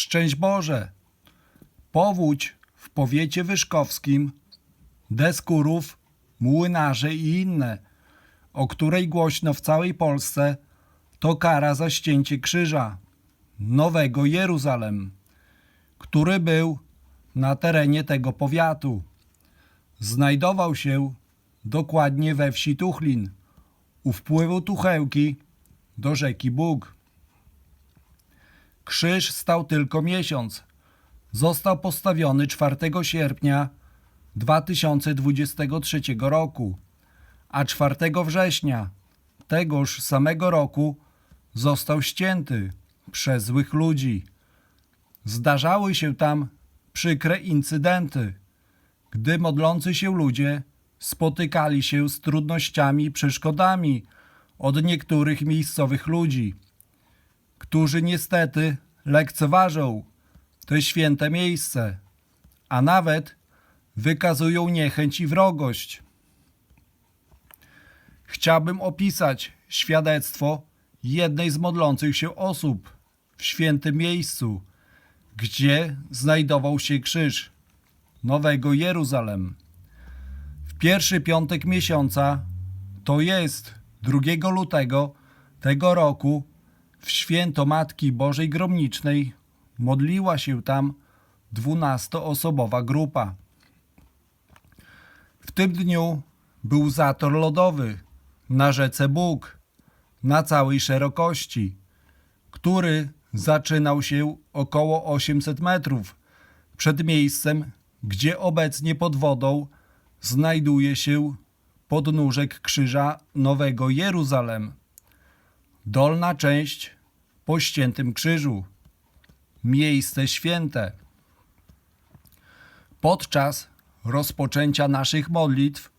Szczęść Boże! Powódź w powiecie wyszkowskim, deskurów, młynarze i inne, o której głośno w całej Polsce, to kara za ścięcie krzyża, Nowego Jeruzalem, który był na terenie tego powiatu. Znajdował się dokładnie we wsi Tuchlin, u wpływu Tuchełki do rzeki Bóg. Krzyż stał tylko miesiąc. Został postawiony 4 sierpnia 2023 roku, a 4 września tegoż samego roku został ścięty przez złych ludzi. Zdarzały się tam przykre incydenty, gdy modlący się ludzie spotykali się z trudnościami i przeszkodami od niektórych miejscowych ludzi którzy niestety lekceważą to święte miejsce, a nawet wykazują niechęć i wrogość. Chciałbym opisać świadectwo jednej z modlących się osób w świętym miejscu, gdzie znajdował się krzyż Nowego Jeruzalem. W pierwszy piątek miesiąca, to jest 2 lutego tego roku, w święto Matki Bożej Gromnicznej modliła się tam dwunastoosobowa grupa. W tym dniu był zator lodowy na rzece Bóg na całej szerokości, który zaczynał się około 800 metrów przed miejscem, gdzie obecnie pod wodą znajduje się podnóżek krzyża Nowego Jeruzalem. Dolna część po świętym krzyżu. Miejsce święte. Podczas rozpoczęcia naszych modlitw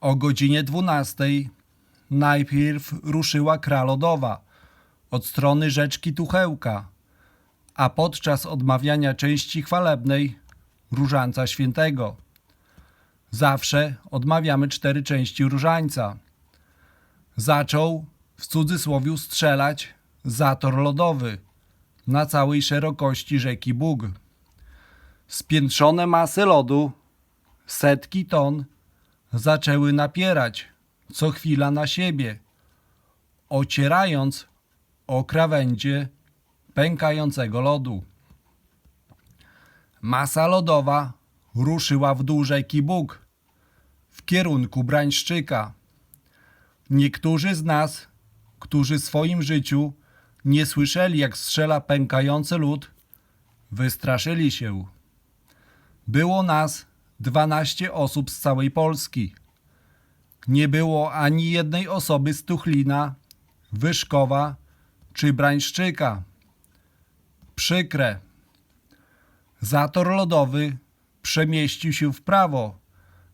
o godzinie 12 najpierw ruszyła kralodowa od strony rzeczki Tuchełka, a podczas odmawiania części chwalebnej różańca świętego. Zawsze odmawiamy cztery części różańca. Zaczął w cudzysłowie strzelać zator lodowy na całej szerokości rzeki Bóg. Spiętrzone masy lodu, setki ton, zaczęły napierać co chwila na siebie, ocierając o krawędzie pękającego lodu. Masa lodowa ruszyła w dół rzeki Bóg w kierunku Brańszczyka. Niektórzy z nas, którzy w swoim życiu nie słyszeli, jak strzela pękający lód, wystraszyli się. Było nas dwanaście osób z całej Polski. Nie było ani jednej osoby z Tuchlina, Wyszkowa czy Brańszczyka. Przykre. Zator lodowy przemieścił się w prawo,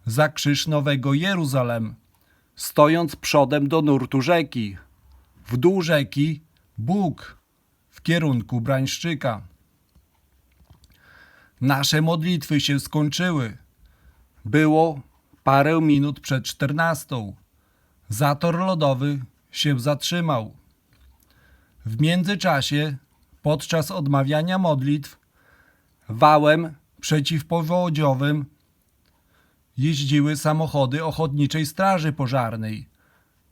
za krzyż Nowego Jeruzalem, stojąc przodem do nurtu rzeki. W dół rzeki Bóg w kierunku Brańszczyka. Nasze modlitwy się skończyły. Było parę minut przed czternastą. Zator lodowy się zatrzymał. W międzyczasie, podczas odmawiania modlitw, wałem przeciwpowodziowym jeździły samochody Ochotniczej Straży Pożarnej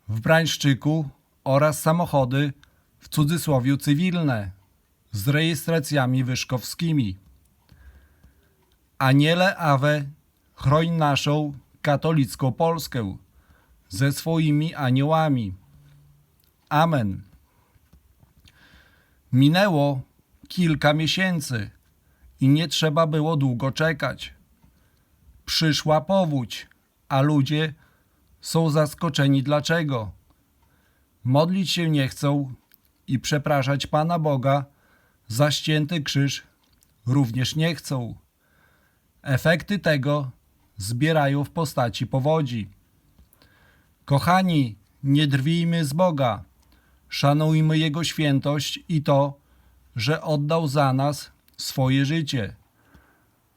w Brańszczyku oraz samochody w cudzysłowie cywilne z rejestracjami wyszkowskimi. Aniele Awe, chroń naszą katolicką Polskę ze swoimi aniołami. Amen. Minęło kilka miesięcy i nie trzeba było długo czekać. Przyszła powódź, a ludzie są zaskoczeni dlaczego. Modlić się nie chcą i przepraszać Pana Boga za ścięty krzyż również nie chcą. Efekty tego zbierają w postaci powodzi. Kochani, nie drwijmy z Boga, szanujmy Jego świętość i to, że oddał za nas swoje życie.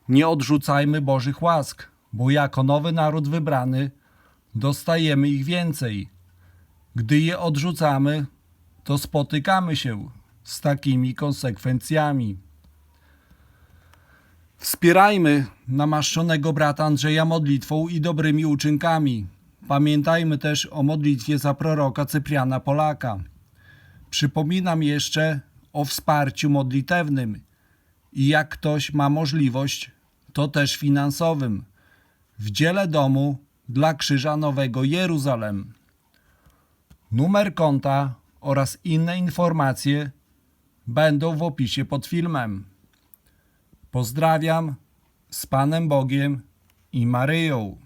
Nie odrzucajmy Bożych łask, bo jako nowy naród wybrany dostajemy ich więcej. Gdy je odrzucamy, to spotykamy się z takimi konsekwencjami. Wspierajmy namaszczonego brata Andrzeja modlitwą i dobrymi uczynkami. Pamiętajmy też o modlitwie za proroka Cypriana Polaka. Przypominam jeszcze o wsparciu modlitewnym i jak ktoś ma możliwość, to też finansowym w dziele domu dla Krzyża Nowego Jeruzalem. Numer konta oraz inne informacje będą w opisie pod filmem. Pozdrawiam z Panem Bogiem i Maryją.